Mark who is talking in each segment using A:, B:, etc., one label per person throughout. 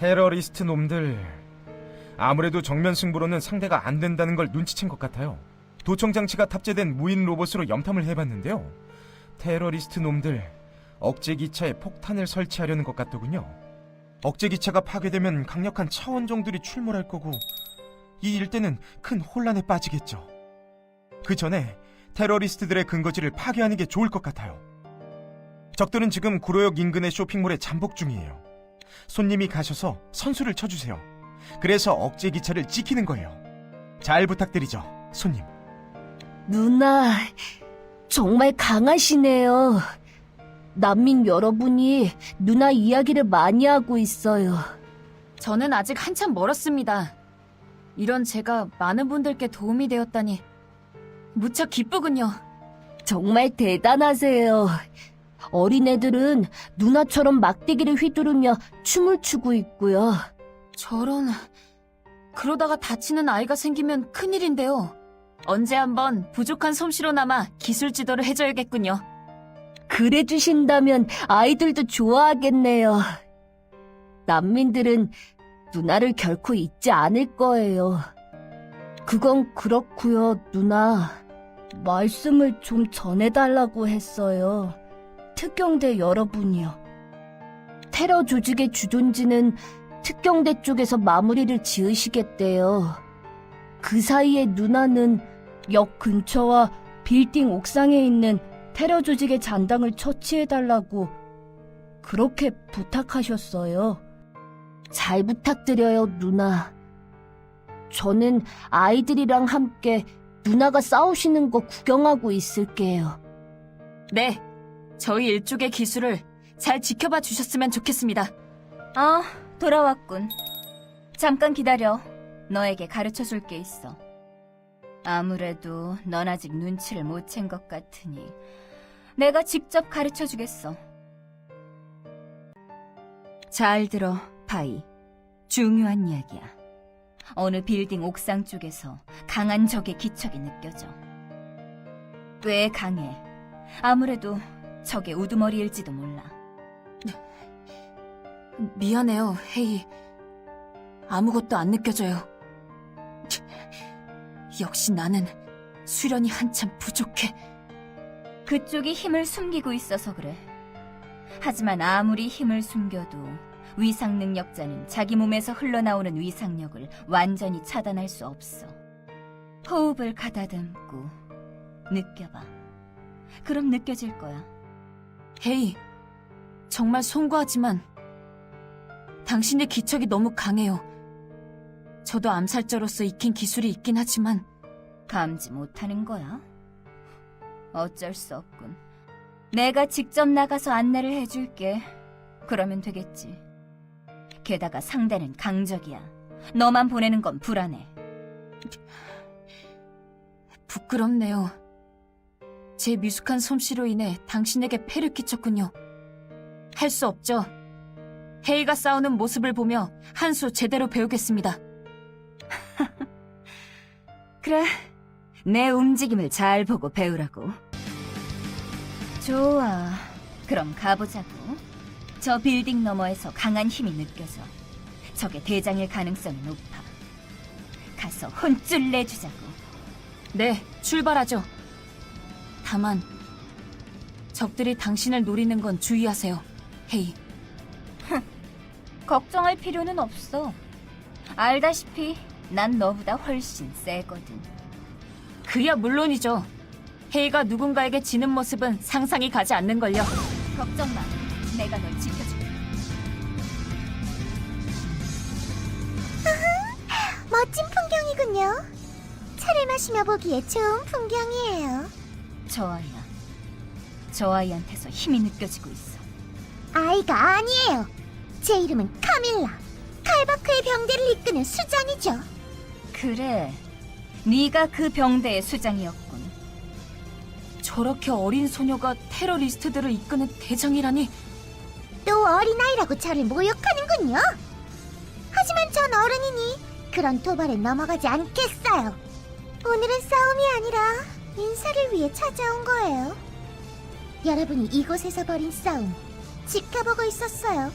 A: 테러리스트 놈들. 아무래도 정면 승부로는 상대가 안 된다는 걸 눈치챈 것 같아요. 도청 장치가 탑재된 무인 로봇으로 염탐을 해봤는데요. 테러리스트 놈들 억제 기차에 폭탄을 설치하려는 것 같더군요. 억제 기차가 파괴되면 강력한 차원종들이 출몰할 거고 이 일대는 큰 혼란에 빠지겠죠. 그 전에 테러리스트들의 근거지를 파괴하는 게 좋을 것 같아요. 적들은 지금 구로역 인근의 쇼핑몰에 잠복 중이에요. 손님이 가셔서 선수를 쳐주세요. 그래서 억제 기차를 지키는 거예요. 잘 부탁드리죠, 손님.
B: 누나, 정말 강하시네요. 난민 여러분이 누나 이야기를 많이 하고 있어요.
C: 저는 아직 한참 멀었습니다. 이런 제가 많은 분들께 도움이 되었다니 무척 기쁘군요.
B: 정말 대단하세요. 어린애들은 누나처럼 막대기를 휘두르며 춤을 추고 있고요.
C: 저런 그러다가 다치는 아이가 생기면 큰일인데요. 언제 한번 부족한 솜씨로나마 기술 지도를 해줘야겠군요.
B: 그래 주신다면 아이들도 좋아하겠네요. 난민들은 누나를 결코 잊지 않을 거예요. 그건 그렇고요, 누나. 말씀을 좀 전해달라고 했어요. 특경대 여러분이요. 테러 조직의 주둔지는 특경대 쪽에서 마무리를 지으시겠대요. 그 사이에 누나는 역 근처와 빌딩 옥상에 있는 테러 조직의 잔당을 처치해달라고 그렇게 부탁하셨어요. 잘 부탁드려요, 누나. 저는 아이들이랑 함께 누나가 싸우시는 거 구경하고 있을게요.
C: 네, 저희 일족의 기술을 잘 지켜봐 주셨으면 좋겠습니다.
D: 아, 돌아왔군. 잠깐 기다려. 너에게 가르쳐 줄 게 있어. 아무래도 넌 아직 눈치를 못 챈 것 같으니 내가 직접 가르쳐 주겠어. 잘 들어, 바이. 중요한 이야기야. 어느 빌딩 옥상 쪽에서 강한 적의 기척이 느껴져. 꽤 강해. 아무래도 적의 우두머리일지도 몰라.
C: 미안해요, 헤이. 아무것도 안 느껴져요. 역시 나는 수련이 한참 부족해.
D: 그쪽이 힘을 숨기고 있어서 그래. 하지만 아무리 힘을 숨겨도 위상 능력자는 자기 몸에서 흘러나오는 위상력을 완전히 차단할 수 없어. 호흡을 가다듬고 느껴봐. 그럼 느껴질 거야.
C: 헤이, 정말 송구하지만 당신의 기척이 너무 강해요. 저도 암살자로서 익힌 기술이 있긴 하지만
D: 감지 못하는 거야? 어쩔 수 없군. 내가 직접 나가서 안내를 해줄게. 그러면 되겠지. 게다가 상대는 강적이야. 너만 보내는 건 불안해.
C: 부끄럽네요. 제 미숙한 솜씨로 인해 당신에게 폐를 끼쳤군요. 할 수 없죠. 헤이가 싸우는 모습을 보며 한 수 제대로 배우겠습니다.
D: 그래, 내 움직임을 잘 보고 배우라고. 좋아, 그럼 가보자고. 저 빌딩 너머에서 강한 힘이 느껴져. 적의 대장일 가능성이 높아. 가서 혼쭐 내주자고.
C: 네, 출발하죠. 다만 적들이 당신을 노리는 건 주의하세요. 헤이.
D: 걱정할 필요는 없어. 알다시피 난 너보다 훨씬 세거든.
C: 그야 물론이죠. 헤이가 누군가에게 지는 모습은 상상이 가지 않는걸요.
D: 걱정 마. 내가 널 지켜줄게.
E: 멋진 풍경이군요. 차를 마시며 보기에 좋은 풍경이에요.
D: 저 아이야. 저 아이한테서 힘이 느껴지고 있어.
E: 아이가 아니에요. 제 이름은 카밀라. 칼바크의 병대를 이끄는 수장이죠.
D: 그래. 네가 그 병대의 수장이었군.
C: 저렇게 어린 소녀가 테러리스트들을 이끄는 대장이라니
E: 또 어린아이라고 저를 모욕하는군요. 하지만 전 어른이니 그런 도발에 넘어가지 않겠어요. 오늘은 싸움이 아니라 인사를 위해 찾아온 거예요. 여러분이 이곳에서 벌인 싸움 지켜보고 있었어요.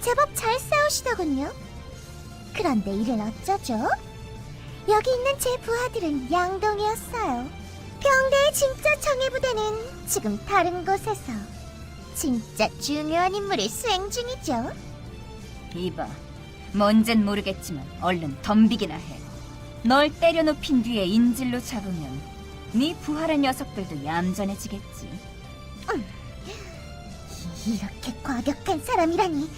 E: 제법 잘 싸우시더군요. 그런데 이를 어쩌죠? 여기 있는 제 부하들은 양동이었어요. 병대의 진짜 청해부대는 지금 다른 곳에서 진짜 중요한 임무를 수행 중이죠.
D: 이봐, 뭔진 모르겠지만 얼른 덤비기나 해. 널 때려 눕힌 뒤에 인질로 잡으면 네 부활한 녀석들도 얌전해지겠지.
E: 이렇게 과격한 사람이라니.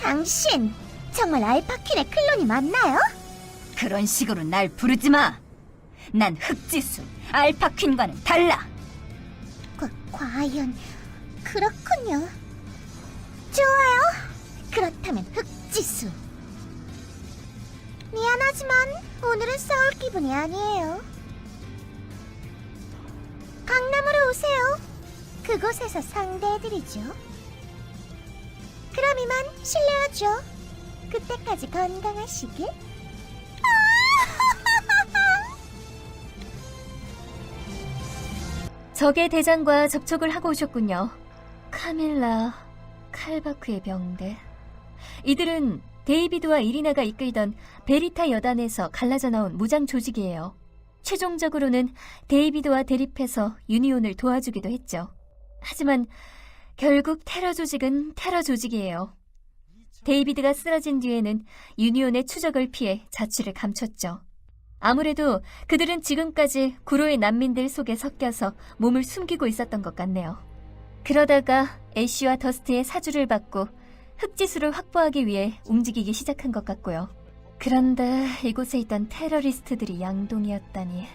E: 당신 정말 알파킨의 클론이 맞나요?
D: 그런 식으로 날 부르지 마. 난 흑지수 알파퀸과는 달라.
E: 과, 과연 그렇군요. 좋아요. 그렇다면 흑지수. 미안하지만 오늘은 싸울 기분이 아니에요. 그곳에서 상대해드리죠. 그럼 이만 실례하죠. 그때까지 건강하시길.
F: 적의 대장과 접촉을 하고 오셨군요. 카밀라, 칼바크의 병대. 이들은 데이비드와 이리나가 이끌던 베리타 여단에서 갈라져 나온 무장 조직이에요. 최종적으로는 데이비드와 대립해서 유니온을 도와주기도 했죠. 하지만 결국 테러 조직은 테러 조직이에요. 데이비드가 쓰러진 뒤에는 유니온의 추적을 피해 자취를 감췄죠. 아무래도 그들은 지금까지 구로의 난민들 속에 섞여서 몸을 숨기고 있었던 것 같네요. 그러다가 애쉬와 더스트의 사주를 받고 흑지수를 확보하기 위해 움직이기 시작한 것 같고요. 그런데 이곳에 있던 테러리스트들이 양동이었다니.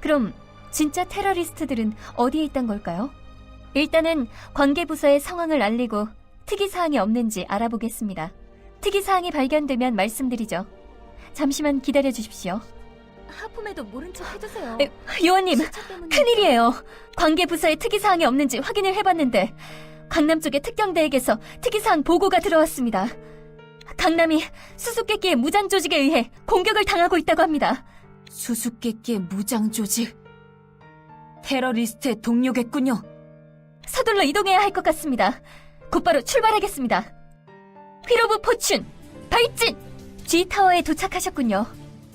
F: 그럼 진짜 테러리스트들은 어디에 있던 걸까요? 일단은 관계부서에 상황을 알리고 특이사항이 없는지 알아보겠습니다. 특이사항이 발견되면 말씀드리죠. 잠시만 기다려 주십시오. 하품에도 모른 척 해주세요. 요원님, 큰일이에요. 관계부서에 특이사항이 없는지 확인을 해봤는데 강남 쪽의 특경대에게서 특이사항 보고가 들어왔습니다. 강남이 수수께끼의 무장 조직에 의해 공격을 당하고 있다고 합니다.
C: 수수께끼의 무장 조직. 테러리스트의 동료겠군요.
F: 서둘러 이동해야 할 것 같습니다. 곧바로 출발하겠습니다. 휘로브 포춘, 발진! G타워에 도착하셨군요.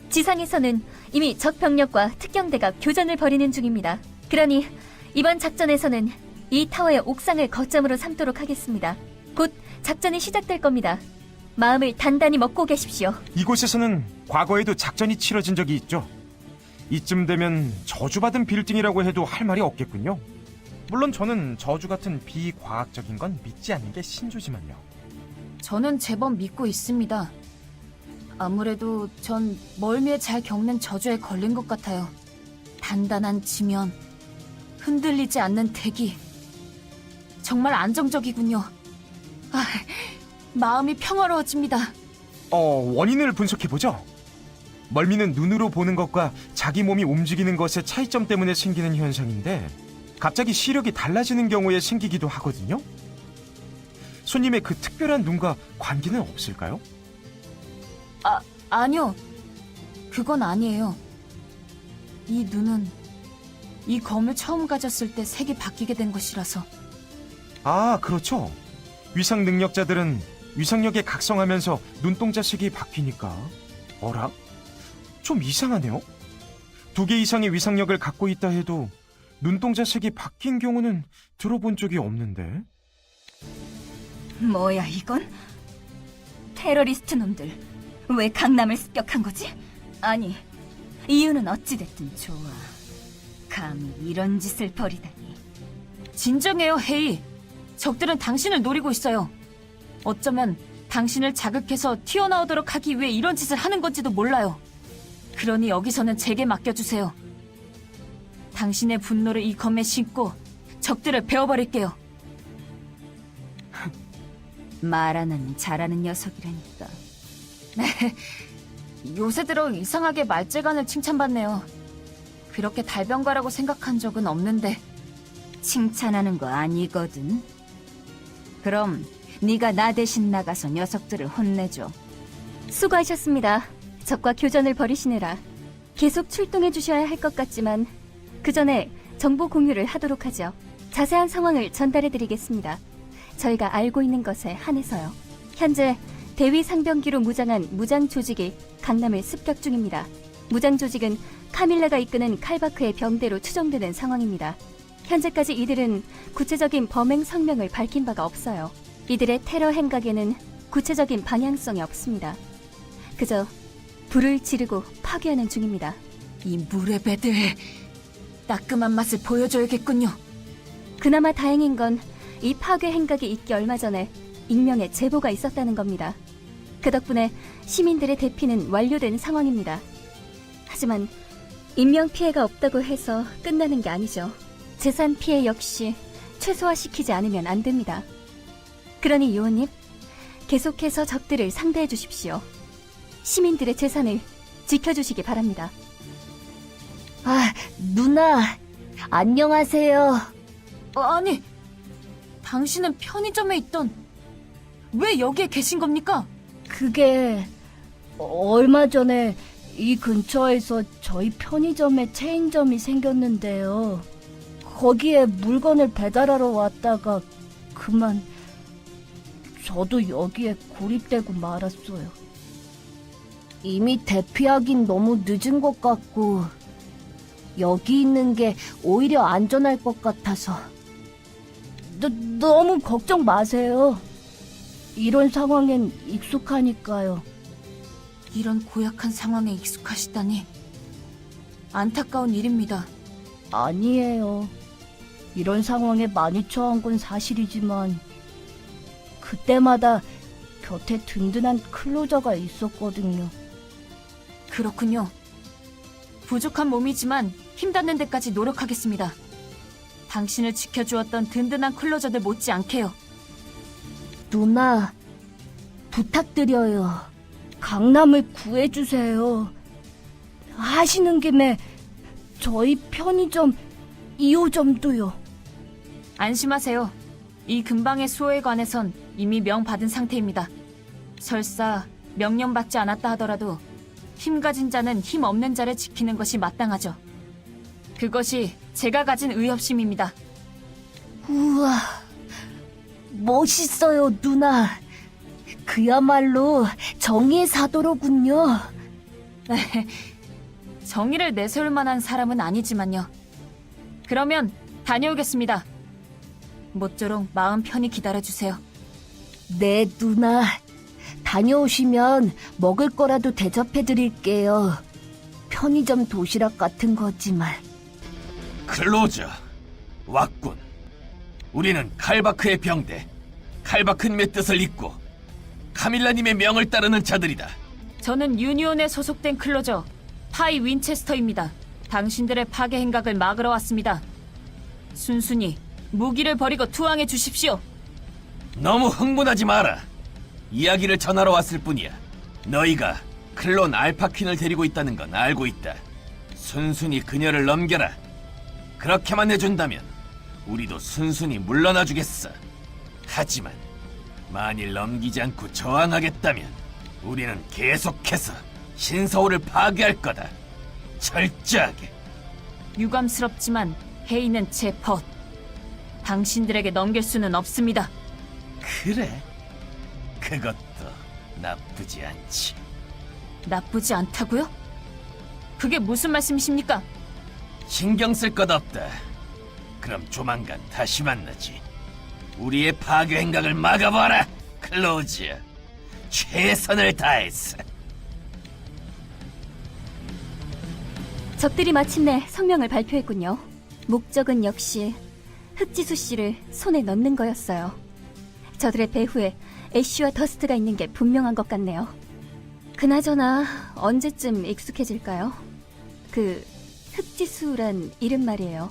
F: 지상에서는 이미 적 병력과 특경대가 교전을 벌이는 중입니다. 그러니 이번 작전에서는 이 타워의 옥상을 거점으로 삼도록 하겠습니다. 곧 작전이 시작될 겁니다. 마음을 단단히 먹고 계십시오.
A: 이곳에서는 과거에도 작전이 치러진 적이 있죠. 이쯤 되면 저주받은 빌딩이라고 해도 할 말이 없겠군요. 물론 저는 저주 같은 비과학적인 건 믿지 않는 게 신조지만요.
C: 저는 제법 믿고 있습니다. 아무래도 전 멀미에 잘 겪는 저주에 걸린 것 같아요. 단단한 지면, 흔들리지 않는 대기. 정말 안정적이군요. 아, 마음이 평화로워집니다.
A: 어, 원인을 분석해보죠. 멀미는 눈으로 보는 것과 자기 몸이 움직이는 것의 차이점 때문에 생기는 현상인데, 갑자기 시력이 달라지는 경우에 생기기도 하거든요. 손님의 그 특별한 눈과 관계는 없을까요?
C: 아니요. 그건 아니에요. 이 눈은 이 검을 처음 가졌을 때 색이 바뀌게 된 것이라서
A: 아, 그렇죠. 위상 능력자들은 위상력에 각성하면서 눈동자 색이 바뀌니까. 어라? 좀 이상하네요. 두 개 이상의 위상력을 갖고 있다 해도 눈동자 색이 바뀐 경우는 들어본 적이 없는데.
D: 뭐야 이건? 테러리스트 놈들 왜 강남을 습격한 거지? 아니 이유는 어찌됐든 좋아. 감히 이런 짓을 벌이다니.
C: 진정해요, 헤이. 적들은 당신을 노리고 있어요. 어쩌면 당신을 자극해서 튀어나오도록 하기 위해 이런 짓을 하는 건지도 몰라요. 그러니 여기서는 제게 맡겨주세요. 당신의 분노를 이 검에 싣고 적들을 베어버릴게요.
D: 말하는 잘하는 녀석이라니까.
C: 요새 들어 이상하게 말재간을 칭찬받네요. 그렇게 달변가라고 생각한 적은 없는데
D: 칭찬하는 거 아니거든. 그럼 네가 나 대신 나가서 녀석들을 혼내줘.
F: 수고하셨습니다. 적과 교전을 벌이시느라 계속 출동해 주셔야 할 것 같지만 그 전에 정보 공유를 하도록 하죠. 자세한 상황을 전달해 드리겠습니다. 저희가 알고 있는 것에 한해서요. 현재 대위 상병기로 무장한 무장 조직이 강남을 습격 중입니다. 무장 조직은 카밀라가 이끄는 칼바크의 병대로 추정되는 상황입니다. 현재까지 이들은 구체적인 범행 성명을 밝힌 바가 없어요. 이들의 테러 행각에는 구체적인 방향성이 없습니다. 그저 불을 지르고 파괴하는 중입니다.
C: 이 물의 배들 따끔한 맛을 보여줘야겠군요.
F: 그나마 다행인 건 이 파괴 행각이 있기 얼마 전에 익명의 제보가 있었다는 겁니다. 그 덕분에 시민들의 대피는 완료된 상황입니다. 하지만 인명 피해가 없다고 해서 끝나는 게 아니죠. 재산 피해 역시 최소화시키지 않으면 안 됩니다. 그러니 요원님, 계속해서 적들을 상대해 주십시오. 시민들의 재산을 지켜주시기 바랍니다.
E: 아, 누나. 안녕하세요.
C: 어, 아니, 당신은 편의점에 있던 왜 여기에 계신 겁니까?
B: 그게 얼마 전에 이 근처에서 저희 편의점에 체인점이 생겼는데요. 거기에 물건을 배달하러 왔다가 그만 저도 여기에 고립되고 말았어요. 이미 대피하긴 너무 늦은 것 같고 여기 있는 게 오히려 안전할 것 같아서 너, 너무 걱정 마세요. 이런 상황엔 익숙하니까요.
C: 이런 고약한 상황에 익숙하시다니 안타까운 일입니다.
B: 아니에요. 이런 상황에 많이 처한 건 사실이지만 그때마다 곁에 든든한 클로저가 있었거든요.
C: 그렇군요. 부족한 몸이지만 힘 닿는 데까지 노력하겠습니다. 당신을 지켜주었던 든든한 클로저들 못지않게요.
B: 누나, 부탁드려요. 강남을 구해주세요. 하시는 김에 저희 편의점 2호점도요.
C: 안심하세요. 이 근방의 수호에 관해선 이미 명 받은 상태입니다. 설사 명령 받지 않았다 하더라도 힘 가진 자는 힘 없는 자를 지키는 것이 마땅하죠. 그것이 제가 가진 의협심입니다.
B: 우와, 멋있어요, 누나. 그야말로 정의의 사도로군요.
C: 정의를 내세울 만한 사람은 아니지만요. 그러면 다녀오겠습니다. 모쪼록 마음 편히 기다려주세요.
B: 네, 누나. 다녀오시면 먹을 거라도 대접해 드릴게요. 편의점 도시락 같은 거지만.
G: 클로저, 왔군. 우리는 칼바크의 병대, 칼바크님의 뜻을 잇고 카밀라님의 명을 따르는 자들이다.
C: 저는 유니온에 소속된 클로저 파이 윈체스터입니다. 당신들의 파괴 행각을 막으러 왔습니다. 순순히 무기를 버리고 투항해 주십시오.
G: 너무 흥분하지 마라. 이야기를 전하러 왔을 뿐이야. 너희가 클론 알파퀸을 데리고 있다는 건 알고 있다. 순순히 그녀를 넘겨라. 그렇게만 해준다면 우리도 순순히 물러나 주겠어. 하지만 만일 넘기지 않고 저항하겠다면 우리는 계속해서 신서울을 파괴할 거다. 철저하게.
C: 유감스럽지만 헤이는 제 벗. 당신들에게 넘길 수는 없습니다.
G: 그래. 그것도 나쁘지 않지.
C: 나쁘지 않다고요? 그게 무슨 말씀이십니까?
G: 신경 쓸 것 없다. 그럼 조만간 다시 만나지. 우리의 파괴 행각을 막아봐라, 클로즈. 최선을 다했어.
F: 적들이 마침내 성명을 발표했군요. 목적은 역시 흑지수 씨를 손에 넣는 거였어요. 저들의 배후에 애쉬와 더스트가 있는 게 분명한 것 같네요. 그나저나 언제쯤 익숙해질까요? 그 흑지수란 이름 말이에요.